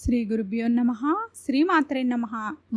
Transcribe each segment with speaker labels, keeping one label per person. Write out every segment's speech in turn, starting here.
Speaker 1: శ్రీ గురుభ్యో నమ శ్రీమాత్రే నమ.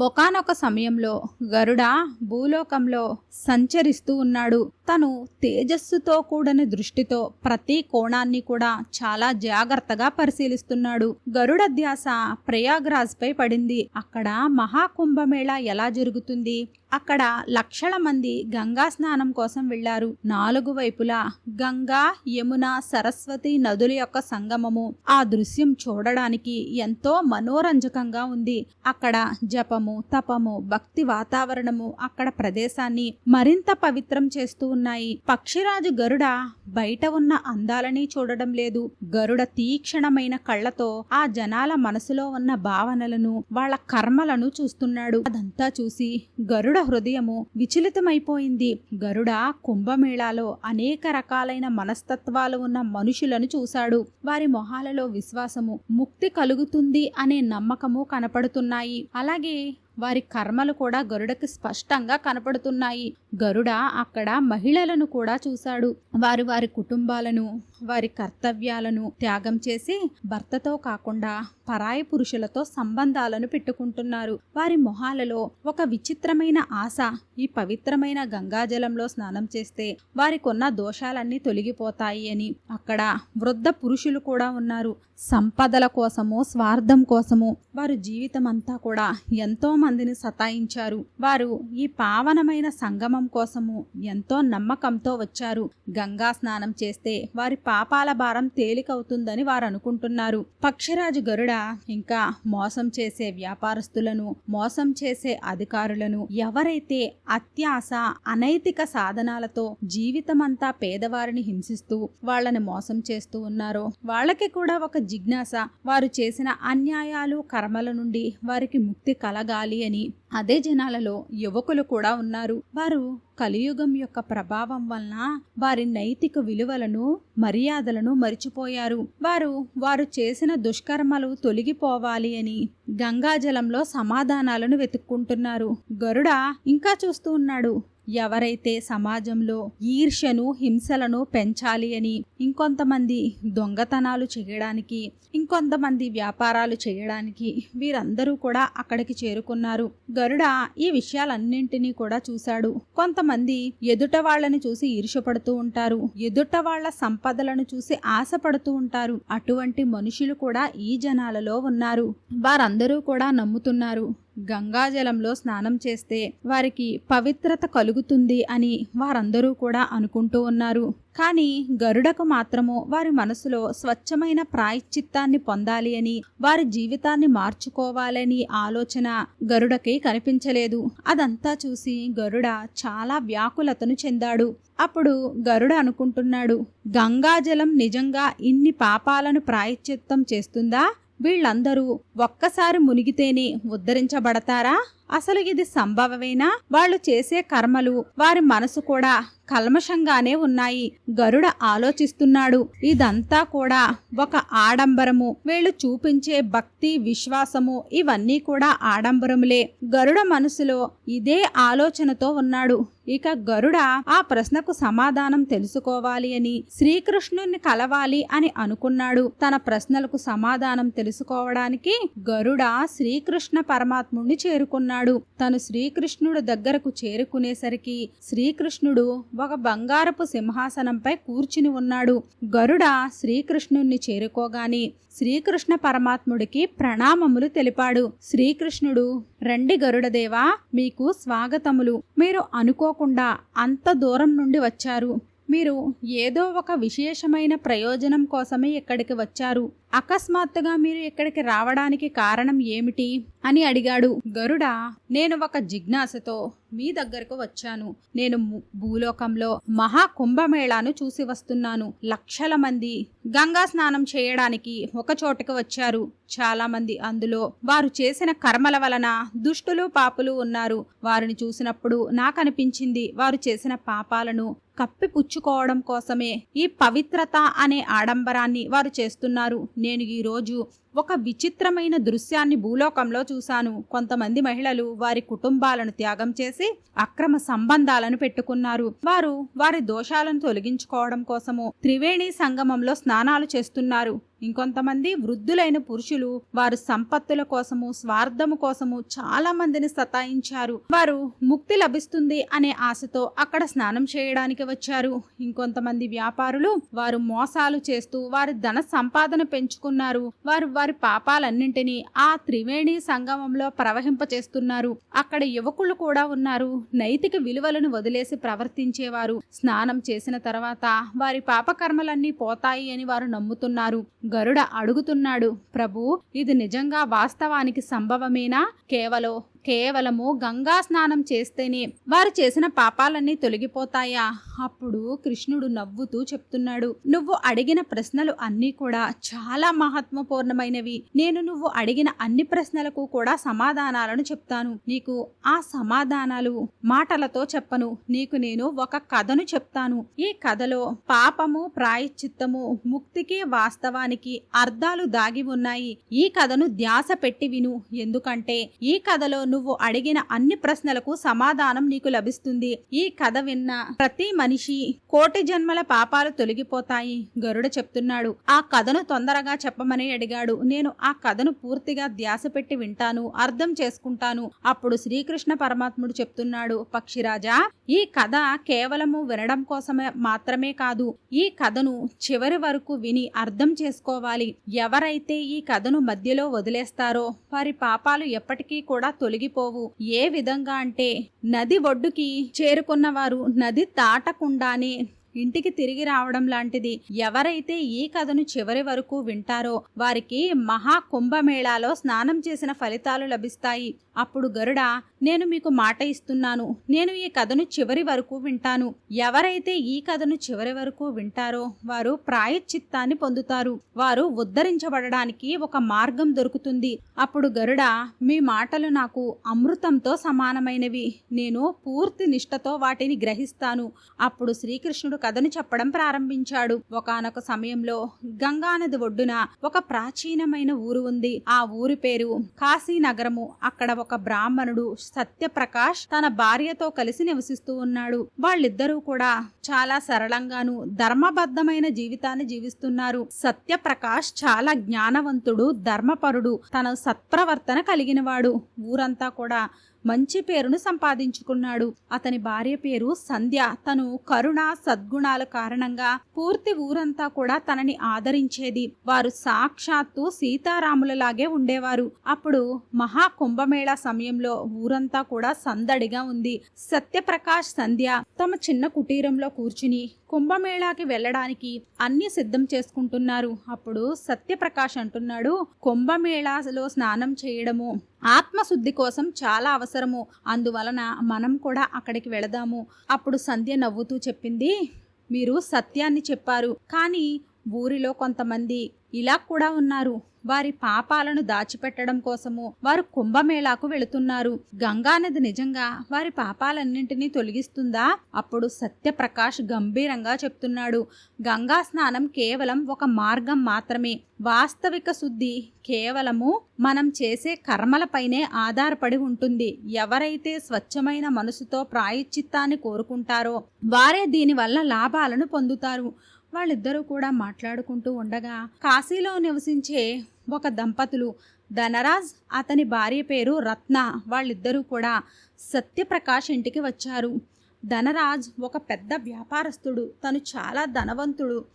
Speaker 1: ఒకనొక సమయంలో గరుడ భూలోకంలో సంచరిస్తూ ఉన్నాడు. తను తేజస్సుతో కూడిన దృష్టితో ప్రతి కోణాన్ని కూడా చాలా జాగ్రత్తగా పరిశీలిస్తున్నాడు. గరుడ ధ్యాస ప్రయాగ్రాజ్ పై పడింది. అక్కడ మహాకుంభమేళా ఎలా జరుగుతుంది? అక్కడ లక్షల మంది గంగా స్నానం కోసం వెళ్ళారు నాలుగు వైపులా గంగా యమున సరస్వతి నదుల యొక్క సంగమము. ఆ దృశ్యం చూడడానికి ఎంతో మనోరంజకంగా ఉంది. అక్కడ జపము తపము భక్తి వాతావరణము అక్కడ ప్రదేశాన్ని మరింత పవిత్రం చేస్తూ ఉన్నాయి. పక్షిరాజు గరుడ బయట ఉన్న అందాలని చూడడం లేదు. గరుడ తీక్షణమైన కళ్ళతో ఆ జనాల మనసులో ఉన్న భావనలను వాళ్ళ కర్మలను చూస్తున్నాడు. అదంతా చూసి గరుడ హృదయము విచలితమైపోయింది. గరుడ కుంభమేళాలో అనేక రకాలైన మనస్తత్వాలు ఉన్న మనుషులను చూశాడు. వారి మొహాలలో విశ్వాసము ముక్తి కలుగుతుంది అనే నమ్మకము కనపడుతున్నాయి. అలాగే వారి కర్మలు కూడా గరుడకి స్పష్టంగా కనపడుతున్నాయి. గరుడ అక్కడ మహిళలను కూడా చూశాడు. వారి వారి కుటుంబాలను వారి కర్తవ్యాలను త్యాగం చేసి భర్తతో కాకుండా పరాయి పురుషులతో సంబంధాలను పెట్టుకుంటున్నారు. వారి మొహాలలో ఒక విచిత్రమైన ఆశ ఈ పవిత్రమైన గంగాజలంలో స్నానం చేస్తే వారికున్న దోషాలన్నీ తొలగిపోతాయి అని. అక్కడ వృద్ధ పురుషులు కూడా ఉన్నారు. సంపదల కోసము స్వార్థం కోసము వారు జీవితం అంతా కూడా ఎంతో మందిని సతాయించారు. వారు ఈ పావనమైన సంగమం కోసము ఎంతో నమ్మకంతో వచ్చారు. గంగా స్నానం చేస్తే వారి పాపాల భారం తేలికవుతుందని వారు అనుకుంటున్నారు పక్షిరాజు గరుడ ఇంకా మోసం చేసే వ్యాపారస్తులను మోసం చేసే అధికారులను ఎవరైతే అత్యాశ అనైతిక సాధనాలతో జీవితమంతా పేదవారిని హింసిస్తూ వాళ్ళని మోసం చేస్తూ ఉన్నారో వాళ్ళకి కూడా ఒక జిజ్ఞాస. వారు చేసిన అన్యాయాలు కర్మల నుండి వారికి ముక్తి కలగాలి. అని అదే జనాలలో యువకులు కూడా ఉన్నారు. వారు కలియుగం యొక్క ప్రభావం వలన వారి నైతిక విలువలను మర్యాదలను మరిచిపోయారు. వారు వారు చేసిన దుష్కర్మలు తొలగిపోవాలి అని గంగాజలంలో సమాధానాలను వెతుక్కుంటున్నారు. గరుడ ఇంకా చూస్తూ ఉన్నాడు. ఎవరైతే సమాజంలో ఈర్ష్యను హింసలను పెంచాలి అని ఇంకొంతమంది దొంగతనాలు చేయడానికి ఇంకొంతమంది వ్యాపారాలు చేయడానికి వీరందరూ కూడా అక్కడికి చేరుకున్నారు. గరుడ ఈ విషయాలన్నింటినీ కూడా చూశాడు. కొంతమంది ఎదుట వాళ్ళని చూసి ఈర్షపడుతూ ఉంటారు. ఎదుట వాళ్ళ సంపదలను చూసి ఆశపడుతూ ఉంటారు. అటువంటి మనుషులు కూడా ఈ జనాలలో ఉన్నారు. వారందరూ కూడా నమ్ముతున్నారు. గంగాజలంలో స్నానం చేస్తే వారికి పవిత్రత కలుగుతుంది అని వారందరూ కూడా అనుకుంటూ ఉన్నారు. కానీ గరుడకు మాత్రము వారి మనసులో స్వచ్ఛమైన ప్రాయశ్చిత్తాన్ని పొందాలి అని వారి జీవితాన్ని మార్చుకోవాలని ఆలోచన గరుడకి కనిపించలేదు. అదంతా చూసి గరుడ చాలా వ్యాకులతను చెందాడు. అప్పుడు గరుడ అనుకుంటున్నాడు గంగాజలం నిజంగా ఇన్ని పాపాలను ప్రాయశ్చిత్తం చేస్తుందా? వీళ్ళందరూ ఒక్కసారి మునిగితేనే ఉద్ధరించబడతారా? అసలు ఇది సంభవమేనా? వాళ్ళు చేసే కర్మలు వారి మనసు కూడా కల్మషంగానే ఉన్నాయి. గరుడ ఆలోచిస్తున్నాడు. ఇదంతా కూడా ఒక ఆడంబరము. వీళ్ళు చూపించే భక్తి విశ్వాసము ఇవన్నీ కూడా ఆడంబరములే. గరుడ మనసులో ఇదే ఆలోచనతో ఉన్నాడు. ఇక గరుడ ఆ ప్రశ్నకు సమాధానం తెలుసుకోవాలి అని శ్రీకృష్ణుని కలవాలి అని అనుకున్నాడు. తన ప్రశ్నలకు సమాధానం తెలుసుకోవడానికి గరుడ శ్రీకృష్ణ పరమాత్ముణ్ణి చేరుకున్నాడు. తను శ్రీకృష్ణుడు దగ్గరకు చేరుకునేసరికి శ్రీకృష్ణుడు ఒక బంగారపు సింహాసనంపై కూర్చుని ఉన్నాడు. గరుడ శ్రీకృష్ణుణ్ణి చేరుకోగాని శ్రీకృష్ణ పరమాత్ముడికి ప్రణామములు తెలిపాడు. శ్రీకృష్ణుడు రండి గరుడదేవా మీకు స్వాగతములు. మీరు అనుకోకుండా అంత దూరం నుండి వచ్చారు. మీరు ఏదో ఒక విశేషమైన ప్రయోజనం కోసమే ఇక్కడికి వచ్చారు. అకస్మాత్తుగా మీరు ఇక్కడికి రావడానికి కారణం ఏమిటి అని అడిగాడు. గరుడ నేను ఒక జిజ్ఞాసతో మీ దగ్గరకు వచ్చాను. నేను భూలోకంలో మహా కుంభమేళాను చూసి వస్తున్నాను. లక్షల మంది గంగా స్నానం చేయడానికి ఒక చోటుకు వచ్చారు. చాలా మంది అందులో వారు చేసిన కర్మల వలన దుష్టులు పాపులు ఉన్నారు. వారిని చూసినప్పుడు నాకు అనిపించింది వారు చేసిన పాపాలను కప్పిపుచ్చుకోవడం కోసమే ఈ పవిత్రత అనే ఆడంబరాన్ని వారు చేస్తున్నారు. నేను ఈ రోజు ఒక విచిత్రమైన దృశ్యాన్ని భూలోకంలో చూశాను. కొంతమంది మహిళలు వారి కుటుంబాలను త్యాగం చేసి అక్రమ సంబంధాలను పెట్టుకున్నారు. వారు వారి దోషాలను తొలగించుకోవడం కోసము త్రివేణి సంగమంలో స్నానాలు చేస్తున్నారు. ఇంకొంతమంది వృద్ధులైన పురుషులు వారు సంపత్తుల కోసము స్వార్థము కోసము చాలా మందిని సతాయించారు. వారు ముక్తి లభిస్తుంది అనే ఆశతో అక్కడ స్నానం చేయడానికి వచ్చారు. ఇంకొంతమంది వ్యాపారులు వారు మోసాలు చేస్తూ వారి ధన సంపాదన పెంచుకున్నారు. వారు వారి పాపాలన్నింటినీ ఆ త్రివేణి సంగమంలో ప్రవహింపచేస్తున్నారు. అక్కడ యువకులు కూడా ఉన్నారు. నైతిక విలువలను వదిలేసి ప్రవర్తించేవారు. స్నానం చేసిన తర్వాత వారి పాపకర్మలన్నీ పోతాయి అని వారు నమ్ముతున్నారు. గరుడ అడుగుతున్నాడు ప్రభు ఇది నిజంగా వాస్తవానికి సంభవమేనా? కేవలం కేవలము గంగా స్నానం చేస్తేనే వారు చేసిన పాపాలన్నీ తొలగిపోతాయా? అప్పుడు కృష్ణుడు నవ్వుతూ చెప్తున్నాడు నువ్వు అడిగిన ప్రశ్నలు అన్నీ కూడా చాలా మహత్వపూర్ణమైనవి నేను నువ్వు అడిగిన అన్ని ప్రశ్నలకు కూడా సమాధానాలను చెప్తాను. నీకు ఆ సమాధానాలు మాటలతో చెప్పను. నీకు నేను ఒక కథను చెప్తాను. ఈ కథలో పాపము ప్రాయశ్చిత్తము ముక్తికి వాస్తవానికి అర్థాలు దాగి ఉన్నాయి. ఈ కథను ధ్యాస పెట్టి విను. ఎందుకంటే ఈ కథలో నువ్వు అడిగిన అన్ని ప్రశ్నలకు సమాధానం నీకు లభిస్తుంది. ఈ కథ విన్న ప్రతి మనిషి కోటి జన్మల పాపాలు తొలగిపోతాయి గరుడ చెప్తున్నాడు. ఆ కథను తొందరగా చెప్పమని అడిగాడు. నేను ఆ కథను పూర్తిగా ధ్యాస పెట్టి వింటాను అర్థం చేసుకుంటాను. అప్పుడు శ్రీకృష్ణ పరమాత్ముడు చెప్తున్నాడు పక్షిరాజా ఈ కథ కేవలము వినడం కోసమే మాత్రమే కాదు ఈ కథను చివరి వరకు విని అర్థం చేసుకోవాలి. ఎవరైతే ఈ కథను మధ్యలో వదిలేస్తారో వారి పాపాలు ఎప్పటికీ కూడా తొలగిపోవు ఏ విధంగా అంటే నది ఒడ్డుకి చేరుకున్న వారు నది దాటకుండానే ఇంటికి తిరిగి రావడం లాంటిది. ఎవరైతే ఈ కథను చివరి వరకు వింటారో వారికి మహా కుంభమేళాలో స్నానం చేసిన ఫలితాలు లభిస్తాయి. అప్పుడు గరుడ నేను మీకు మాట ఇస్తున్నాను. నేను ఈ కథను చివరి వరకు వింటాను. ఎవరైతే ఈ కథను చివరి వరకు వింటారో వారు ప్రాయశ్చిత్తాన్ని పొందుతారు. వారు ఉద్ధరించబడడానికి ఒక మార్గం దొరుకుతుంది. అప్పుడు గరుడ మీ మాటలు నాకు అమృతంతో సమానమైనవి. నేను పూర్తి నిష్టతో వాటిని గ్రహిస్తాను. అప్పుడు శ్రీకృష్ణుడు కథను చెప్పడం ప్రారంభించాడు. ఒకనొక సమయంలో గంగానది ఒడ్డున ఒక ప్రాచీనమైన ఊరు ఉంది. ఆ ఊరి పేరు కాశీనగరము. అక్కడ ఒక బ్రాహ్మణుడు సత్యప్రకాష్ తన భార్యతో కలిసి నివసిస్తూ ఉన్నాడు. వాళ్ళిద్దరూ కూడా చాలా సరళంగాను ధర్మబద్ధమైన జీవితాన్ని జీవిస్తున్నారు. సత్యప్రకాష్ చాలా జ్ఞానవంతుడు ధర్మపరుడు. తన సత్ప్రవర్తన కలిగినవాడు. ఊరంతా కూడా మంచి పేరును సంపాదించుకున్నాడు. అతని భార్య పేరు సంధ్య. తను కరుణ సద్గుణాల కారణంగా పూర్తి ఊరంతా కూడా తనని ఆదరించేది. వారు సాక్షాత్తు సీతారాములలాగే ఉండేవారు. అప్పుడు మహా కుంభమేళా సమయంలో ఊరంతా కూడా సందడిగా ఉంది. సత్యప్రకాష్ సంధ్య తమ చిన్న కుటీరంలో కూర్చుని కుంభమేళాకి వెళ్ళడానికి అన్ని సిద్ధం చేసుకుంటున్నారు. అప్పుడు సత్యప్రకాష్ అంటున్నాడు కుంభమేళాలో స్నానం చేయడము ఆత్మశుద్ధి కోసం చాలా అవసరము. అందువలన మనం కూడా అక్కడికి వెళదాము. అప్పుడు సంధ్య నవ్వుతూ చెప్పింది మీరు సత్యాన్ని చెప్పారు. కానీ ఊరిలో కొంతమంది ఇలా కూడా ఉన్నారు. వారి పాపాలను దాచిపెట్టడం కోసము వారు కుంభమేళాకు వెళుతున్నారు. గంగానది నిజంగా వారి పాపాలన్నింటినీ తొలగిస్తుందా? అప్పుడు సత్యప్రకాష్ గంభీరంగా చెప్తున్నాడు. గంగా స్నానం కేవలం ఒక మార్గం మాత్రమే. వాస్తవిక శుద్ధి కేవలము మనం చేసే కర్మలపైనే ఆధారపడి ఉంటుంది. ఎవరైతే స్వచ్ఛమైన మనసుతో ప్రాయశ్చిత్తాన్ని కోరుకుంటారో వారే దీనివల్ల లాభాలను పొందుతారు. వాళ్ళిద్దరూ కూడా మాట్లాడుకుంటూ ఉండగా కాశీలో నివసించే ఒక దంపతులు ధనరాజ్ అతని భార్య పేరు రత్న వాళ్ళిద్దరూ కూడా సత్యప్రకాష్ ఇంటికి వచ్చారు. ధనరాజ్ ఒక పెద్ద వ్యాపారస్తుడు. తను చాలా ధనవంతుడు.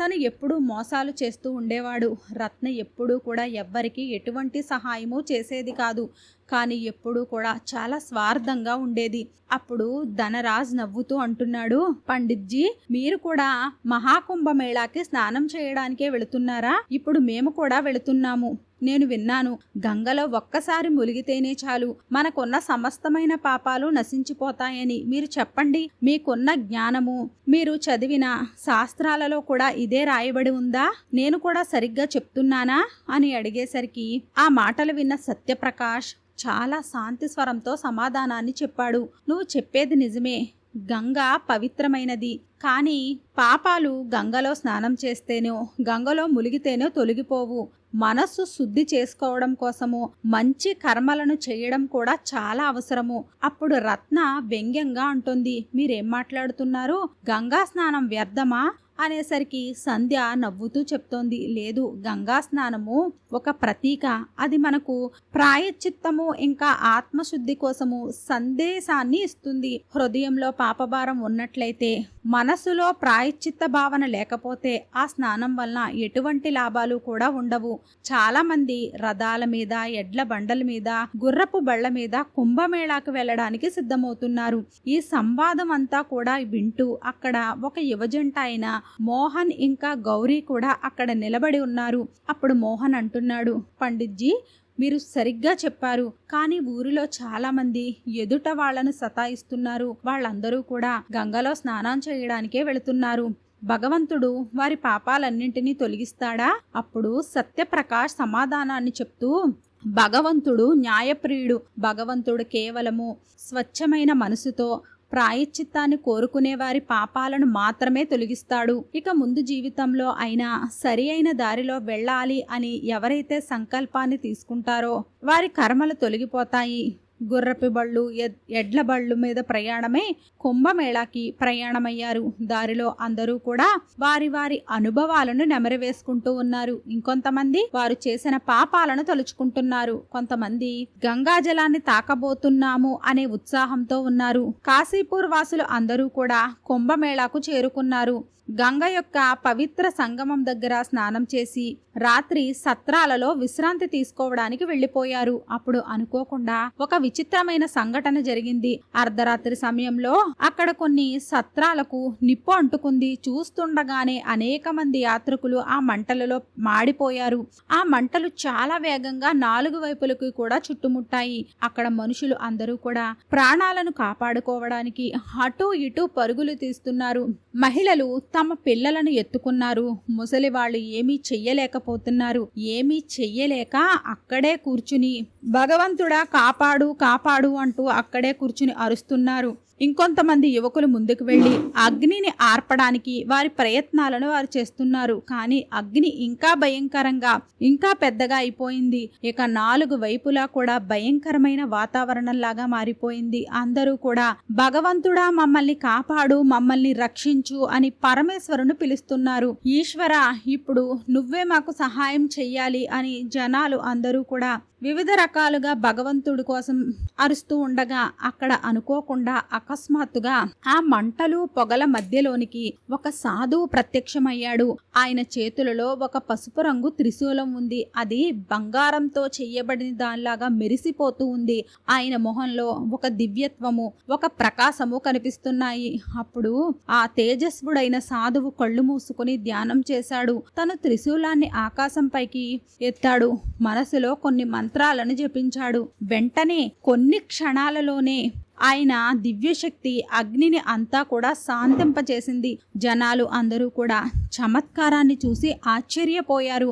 Speaker 1: తను ఎప్పుడూ మోసాలు చేస్తూ ఉండేవాడు. రత్న ఎప్పుడూ కూడా ఎవ్వరికీ ఎటువంటి సహాయము చేసేది కాదు. కానీ ఎప్పుడూ కూడా చాలా స్వార్థంగా ఉండేది. అప్పుడు ధనరాజ్ నవ్వుతూ అంటున్నాడు పండిత్జీ మీరు కూడా మహాకుంభమేళాకి స్నానం చేయడానికే వెళుతున్నారా? ఇప్పుడు మేము కూడా వెళుతున్నాము. నేను విన్నాను. గంగలో ఒక్కసారి ములిగితేనే చాలు. మనకున్న సమస్తమైన పాపాలు నశించిపోతాయని మీరు చెప్పండి. మీకున్న జ్ఞానము మీరు చదివిన శాస్త్రాలలో కూడా ఇదే రాయబడి ఉందా? నేను కూడా సరిగ్గా చెప్తున్నానా? అని అడిగేసరికి ఆ మాటలు విన్న సత్యప్రకాష్ చాలా శాంతి స్వరంతో సమాధానాన్ని చెప్పాడు. నువ్వు చెప్పేది నిజమే. గంగ పవిత్రమైనది. కానీ పాపాలు గంగలో స్నానం చేస్తేనో గంగలో ములిగితేనో తొలగిపోవు. మనస్సు శుద్ధి చేసుకోవడం కోసము మంచి కర్మలను చేయడం కూడా చాలా అవసరము. అప్పుడు రత్న వ్యంగ్యంగా అంటుంది మీరేం మాట్లాడుతున్నారు? గంగా స్నానం వ్యర్థమా? అనేసరికి సంధ్య నవ్వుతూ చెప్తోంది లేదు గంగా స్నానము ఒక ప్రతీక. అది మనకు ప్రాయశ్చిత్తము ఇంకా ఆత్మశుద్ధి కోసము సందేశాన్ని ఇస్తుంది. హృదయంలో పాపభారం ఉన్నట్లయితే మనసులో ప్రాయశ్చిత్త భావన లేకపోతే ఆ స్నానం వలన ఎటువంటి లాభాలు కూడా ఉండవు. చాలా మంది రథాల మీద ఎడ్ల బండల మీద గుర్రపు బళ్ళ మీద కుంభమేళాకు వెళ్ళడానికి సిద్ధమవుతున్నారు. ఈ సంవాదం అంతా కూడా వింటూ అక్కడ ఒక యువజంట అయిన మోహన్ ఇంకా గౌరీ కూడా అక్కడ నిలబడి ఉన్నారు. అప్పుడు మోహన్ అంటున్నాడు పండిత్జీ మీరు సరిగ్గా చెప్పారు. కానీ ఊరిలో చాలా మంది ఎదుట వాళ్ళను సతాయిస్తున్నారు. వాళ్ళందరూ కూడా గంగలో స్నానం చేయడానికే వెళుతున్నారు. భగవంతుడు వారి పాపాలన్నింటినీ తొలగిస్తాడా? అప్పుడు సత్యప్రకాష్ సమాధానాన్ని చెప్తూ భగవంతుడు న్యాయప్రియుడు. భగవంతుడు కేవలము స్వచ్ఛమైన మనసుతో ప్రాయశ్చిత్తాన్ని కోరుకునే వారి పాపాలను మాత్రమే తొలగిస్తాడు. ఇక ముందు జీవితంలో అయినా సరి అయిన దారిలో వెళ్ళాలి అని ఎవరైతే సంకల్పాన్ని తీసుకుంటారో వారి కర్మలు తొలగిపోతాయి. గుర్రపు బళ్ళు ఎడ్ల బళ్ళు మీద ప్రయాణమే కుంభమేళాకి ప్రయాణమయ్యారు. దారిలో అందరూ కూడా వారి వారి అనుభవాలను నెమరవేసుకుంటూ ఉన్నారు. ఇంకొంతమంది వారు చేసిన పాపాలను తలుచుకుంటున్నారు. కొంతమంది గంగాజలాన్ని తాకబోతున్నాము అనే ఉత్సాహంతో ఉన్నారు. కాశీపూర్ వాసులు అందరూ కూడా కుంభమేళాకు చేరుకున్నారు. గంగ యొక్క పవిత్ర సంగమం దగ్గర స్నానం చేసి రాత్రి సత్రాలలో విశ్రాంతి తీసుకోవడానికి వెళ్ళిపోయారు అప్పుడు అనుకోకుండా ఒక విచిత్రమైన సంఘటన జరిగింది. అర్ధరాత్రి సమయంలో అక్కడ కొన్ని సత్రాలకు నిప్పు అంటుకుంది. చూస్తుండగానే అనేక మంది యాత్రికులు ఆ మంటలలో మాడిపోయారు. ఆ మంటలు చాలా వేగంగా నాలుగు వైపులకు కూడా చుట్టుముట్టాయి. అక్కడ మనుషులు అందరూ కూడా ప్రాణాలను కాపాడుకోవడానికి అటు ఇటు పరుగులు తీస్తున్నారు. మహిళలు తమ పిల్లలను ఎత్తుకున్నారు. ముసలి వాళ్ళు ఏమీ చెయ్యలేకపోతున్నారు. ఏమీ చెయ్యలేక అక్కడే కూర్చుని భగవంతుడా కాపాడు కాపాడు అంటూ అక్కడే కూర్చుని అరుస్తున్నారు. ఇంకొంతమంది యువకులు ముందుకు వెళ్ళి అగ్నిని ఆర్పడానికి వారి ప్రయత్నాలను వారు చేస్తున్నారు. కానీ అగ్ని ఇంకా భయంకరంగా ఇంకా పెద్దగా అయిపోయింది. ఇక నాలుగు వైపులా కూడా భయంకరమైన వాతావరణంలాగా మారిపోయింది. అందరూ కూడా భగవంతుడా మమ్మల్ని కాపాడు మమ్మల్ని రక్షించు అని పరమేశ్వరుని పిలుస్తున్నారు. ఈశ్వర ఇప్పుడు నువ్వే మాకు సహాయం చెయ్యాలి అని జనాలు అందరూ కూడా వివిధ రకాలుగా భగవంతుడి కోసం అరుస్తూ ఉండగా అక్కడ అనుకోకుండా అకస్మాత్తుగా ఆ మంటలు పొగల మధ్యలోనికి ఒక సాధువు ప్రత్యక్షమయ్యాడు. ఆయన చేతులలో ఒక పసుపు రంగు త్రిశూలం ఉంది. అది బంగారంతో చెయ్యబడిన దానిలాగా మెరిసిపోతూ ఉంది. ఆయన మొహంలో ఒక దివ్యత్వము ఒక ప్రకాశము కనిపిస్తున్నాయి. అప్పుడు ఆ తేజస్వుడైన సాధువు కళ్ళు మూసుకుని ధ్యానం చేశాడు. తను త్రిశూలాన్ని ఆకాశంపైకి ఎత్తాడు. మనసులో కొన్ని మంత్రాలను జపించాడు. వెంటనే కొన్ని క్షణాలలోనే ఆయన దివ్యశక్తి అగ్నిని అంతా కూడా శాంతింపచేసింది. జనాలు అందరూ కూడా చమత్కారాన్ని చూసి ఆశ్చర్యపోయారు.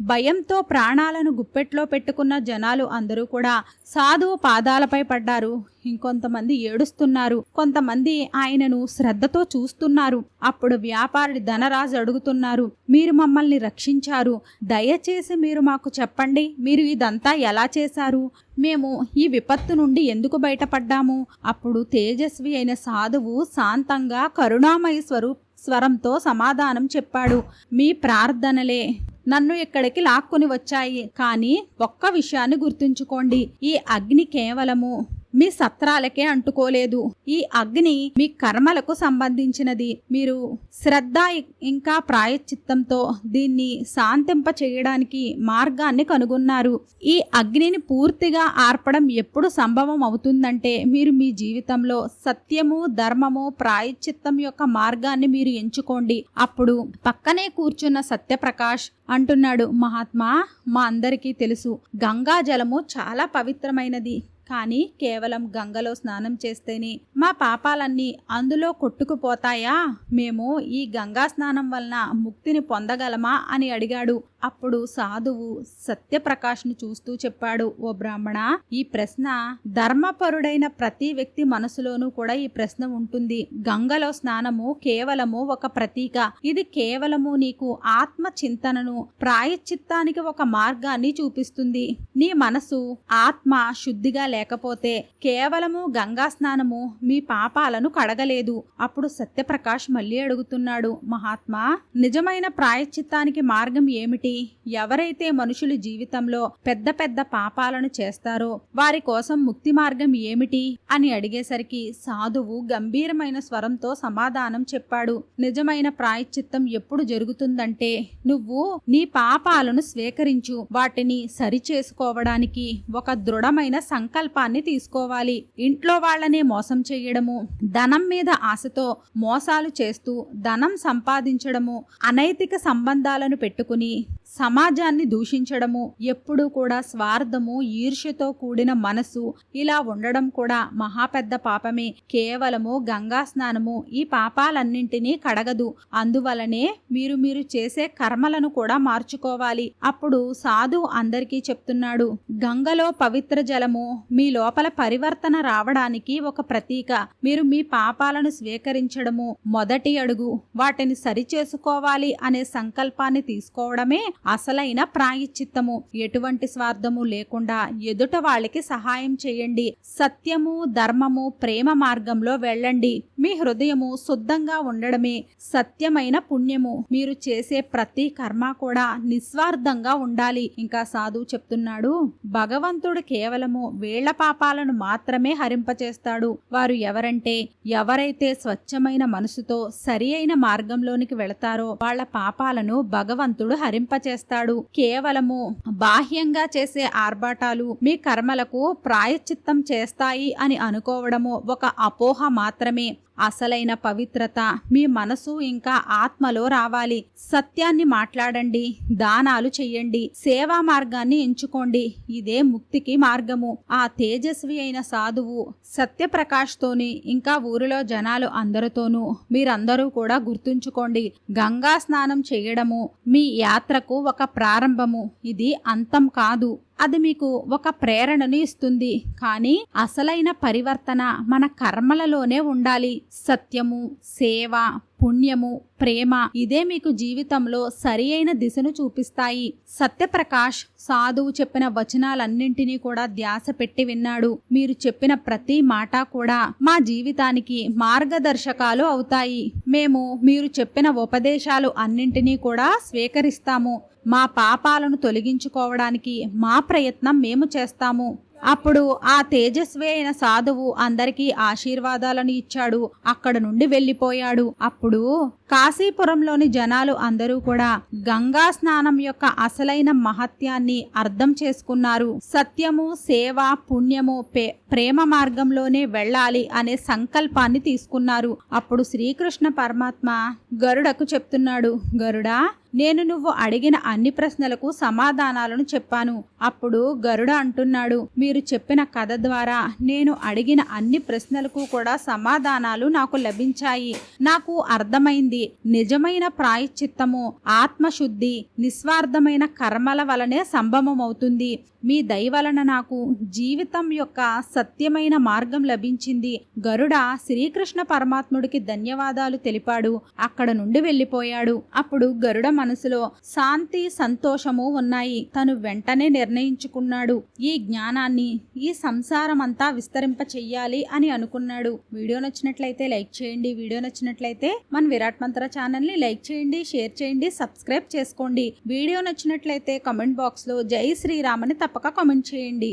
Speaker 1: భయంతో ప్రాణాలను గుప్పెట్లో పెట్టుకున్న జనాలు అందరూ కూడా సాధువు పాదాలపై పడ్డారు. ఇంకొంతమంది ఏడుస్తున్నారు. కొంతమంది ఆయనను శ్రద్ధతో చూస్తున్నారు. అప్పుడు వ్యాపారి ధనరాజు అడుగుతున్నారు మీరు మమ్మల్ని రక్షించారు. దయచేసి మీరు మాకు చెప్పండి. మీరు ఇదంతా ఎలా చేశారు? మేము ఈ విపత్తు నుండి ఎందుకు బయటపడ్డాము? అప్పుడు తేజస్వి అయిన సాధువు శాంతంగా కరుణామయ స్వరూప్ స్వరంతో సమాధానం చెప్పాడు మీ ప్రార్థనలే. నన్ను ఇక్కడికి లాక్కొని వచ్చాయి. కానీ ఒక్క విషయాన్ని గుర్తుంచుకోండి. ఈ అగ్ని కేవలము మీ సత్రాలకే అంటుకోలేదు. ఈ అగ్ని మీ కర్మలకు సంబంధించినది. మీరు శ్రద్ధ ఇంకా ప్రాయశ్చిత్తంతో దీన్ని శాంతింప చేయడానికి మార్గాన్ని కనుగొన్నారు. ఈ అగ్నిని పూర్తిగా ఆర్పడం ఎప్పుడు సంభవం అవుతుందంటే మీరు మీ జీవితంలో సత్యము ధర్మము ప్రాయశ్చిత్తం యొక్క మార్గాన్ని మీరు ఎంచుకోండి. అప్పుడు పక్కనే కూర్చున్న సత్యప్రకాష్ అంటున్నాడు మహాత్మా మా అందరికీ తెలుసు గంగా జలము చాలా పవిత్రమైనది. కానీ కేవలం గంగలో స్నానం చేస్తేనే మా పాపాలన్నీ అందులో కొట్టుకుపోతాయా? మేము ఈ గంగా స్నానం వలన ముక్తిని పొందగలమా? అని అడిగాడు. అప్పుడు సాధువు సత్యప్రకాష్ను చూస్తూ చెప్పాడు. ఓ బ్రాహ్మణ ఈ ప్రశ్న ధర్మపరుడైన ప్రతి వ్యక్తి మనసులోనూ కూడా ఈ ప్రశ్న ఉంటుంది. గంగలో స్నానము కేవలము ఒక ప్రతీక. ఇది కేవలము నీకు ఆత్మ చింతనను ప్రాయశ్చిత్తానికి ఒక మార్గాన్ని చూపిస్తుంది. నీ మనసు ఆత్మ శుద్ధిగా లేకపోతే కేవలము గంగా స్నానము మీ పాపాలను కడగలేదు. అప్పుడు సత్యప్రకాష్ మళ్ళీ అడుగుతున్నాడు మహాత్మా నిజమైన ప్రాయశ్చిత్తానికి మార్గం ఏమిటి? ఎవరైతే మనుషులు జీవితంలో పెద్ద పెద్ద పాపాలను చేస్తారో వారి కోసం ముక్తి మార్గం ఏమిటి? అని అడిగేసరికి సాధువు గంభీరమైన స్వరంతో సమాధానం చెప్పాడు నిజమైన ప్రాయశ్చిత్తం ఎప్పుడు జరుగుతుందంటే నువ్వు నీ పాపాలను స్వీకరించు. వాటిని సరిచేసుకోవడానికి ఒక దృఢమైన సంకల్పం సంకల్పాన్ని తీసుకోవాలి. ఇంట్లో వాళ్ళనే మోసం చేయడము ధనం మీద ఆశతో మోసాలు చేస్తూ ధనం సంపాదించడము అనైతిక సంబంధాలను పెట్టుకుని సమాజాన్ని దూషించడము ఎప్పుడూ కూడా స్వార్థము ఈర్ష్యతో కూడిన మనసు ఇలా ఉండడం కూడా మహా పెద్ద పాపమే. కేవలము గంగా స్నానము ఈ పాపాలన్నింటినీ కడగదు. అందువలనే మీరు మీరు చేసే కర్మలను కూడా మార్చుకోవాలి. అప్పుడు సాధు అందరికీ చెప్తున్నాడు గంగలో పవిత్ర జలము మీ లోపల పరివర్తన రావడానికి ఒక ప్రతీక. మీరు మీ పాపాలను స్వీకరించడము మొదటి అడుగు. వాటిని సరిచేసుకోవాలి అనే సంకల్పాన్ని తీసుకోవడమే అసలైన ప్రాయశ్చిత్తము. ఎటువంటి స్వార్థము లేకుండా ఎదుట వాళ్ళకి సహాయం చేయండి. సత్యము ధర్మము ప్రేమ మార్గంలో వెళ్ళండి. మీ హృదయము శుద్ధంగా ఉండడమే సత్యమైన పుణ్యము. మీరు చేసే ప్రతి కర్మ కూడా నిస్వార్థంగా ఉండాలి. ఇంకా సాధువు చెప్తున్నాడు భగవంతుడు కేవలము వేళ్ళ పాపాలను మాత్రమే హరింపచేస్తాడు. వారు ఎవరంటే ఎవరైతే స్వచ్ఛమైన మనసుతో సరి అయిన మార్గంలోనికి వెళతారో వాళ్ళ పాపాలను భగవంతుడు హరింపచేస్తాడు. చేస్తాడు. కేవలము బాహ్యంగా చేసే ఆర్భాటాలు మీ కర్మలకు ప్రాయశ్చిత్తం చేస్తాయి అని అనుకోవడము ఒక అపోహ మాత్రమే. అసలైన పవిత్రత మీ మనసు ఇంకా ఆత్మలో రావాలి. సత్యాన్ని మాట్లాడండి దానాలు చెయ్యండి సేవా మార్గాన్ని ఎంచుకోండి. ఇదే ముక్తికి మార్గము. ఆ తేజస్వి అయిన సాధువు సత్యప్రకాష్తోని ఇంకా ఊరిలో జనాలు అందరితోనూ మీరందరూ కూడా గుర్తుంచుకోండి. గంగా స్నానం చేయడము మీ యాత్రకు ఒక ప్రారంభము. ఇది అంతం కాదు. అది మీకు ఒక ప్రేరణను ఇస్తుంది. కానీ అసలైన పరివర్తన మన కర్మలలోనే ఉండాలి. సత్యము సేవ పుణ్యము ప్రేమ ఇదే మీకు జీవితంలో సరి అయిన దిశను చూపిస్తాయి. సత్యప్రకాష్ సాధువు చెప్పిన వచనాలన్నింటినీ కూడా ధ్యాస పెట్టి విన్నాడు. మీరు చెప్పిన ప్రతి మాట కూడా మా జీవితానికి మార్గదర్శకాలు అవుతాయి. మేము మీరు చెప్పిన ఉపదేశాలు అన్నింటినీ కూడా స్వీకరిస్తాము. మా పాపాలను తొలగించుకోవడానికి మా ప్రయత్నం మేము చేస్తాము. అప్పుడు ఆ తేజస్వి అయిన సాధువు అందరికీ ఆశీర్వాదాలను ఇచ్చాడు. అక్కడ నుండి వెళ్ళిపోయాడు. అప్పుడు కాశీపురంలోని జనాలు అందరూ కూడా గంగా స్నానం యొక్క అసలైన మహత్యాన్ని అర్థం చేసుకున్నారు. సత్యము సేవ పుణ్యము ప్రేమ మార్గంలోనే వెళ్ళాలి అనే సంకల్పాన్ని తీసుకున్నారు. అప్పుడు శ్రీకృష్ణ పరమాత్మ గరుడకు చెప్తున్నాడు. గరుడా నేను నువ్వు అడిగిన అన్ని ప్రశ్నలకు సమాధానాలను చెప్పాను. అప్పుడు గరుడ అంటున్నాడు మీరు చెప్పిన కథ ద్వారా నేను అడిగిన అన్ని ప్రశ్నలకు కూడా సమాధానాలు నాకు లభించాయి. నాకు అర్థమైంది నిజమైన ప్రాయశ్చిత్తము ఆత్మశుద్ధి నిస్వార్థమైన కర్మల వలనే సంభవమవుతుంది. మీ దయవలన నాకు జీవితం యొక్క సత్యమైన మార్గం లభించింది. గరుడ శ్రీకృష్ణ పరమాత్ముడికి ధన్యవాదాలు తెలిపాడు. అక్కడ నుండి వెళ్ళిపోయాడు. అప్పుడు గరుడ మనసులో శాంతి సంతోషము ఉన్నాయి. తను వెంటనే నిర్ణయించుకున్నాడు. ఈ జ్ఞానాన్ని ఈ సంసారం అంతా విస్తరింప చెయ్యాలి అని అనుకున్నాడు. వీడియో నచ్చినట్లయితే లైక్ చేయండి. వీడియో నచ్చినట్లయితే మన విరాట్ మంత్ర ఛానల్ని లైక్ చేయండి షేర్ చేయండి సబ్స్క్రైబ్ చేసుకోండి. వీడియో నచ్చినట్లయితే కామెంట్ బాక్స్లో జై శ్రీరామ్ అని తప్పక కామెంట్ చేయండి.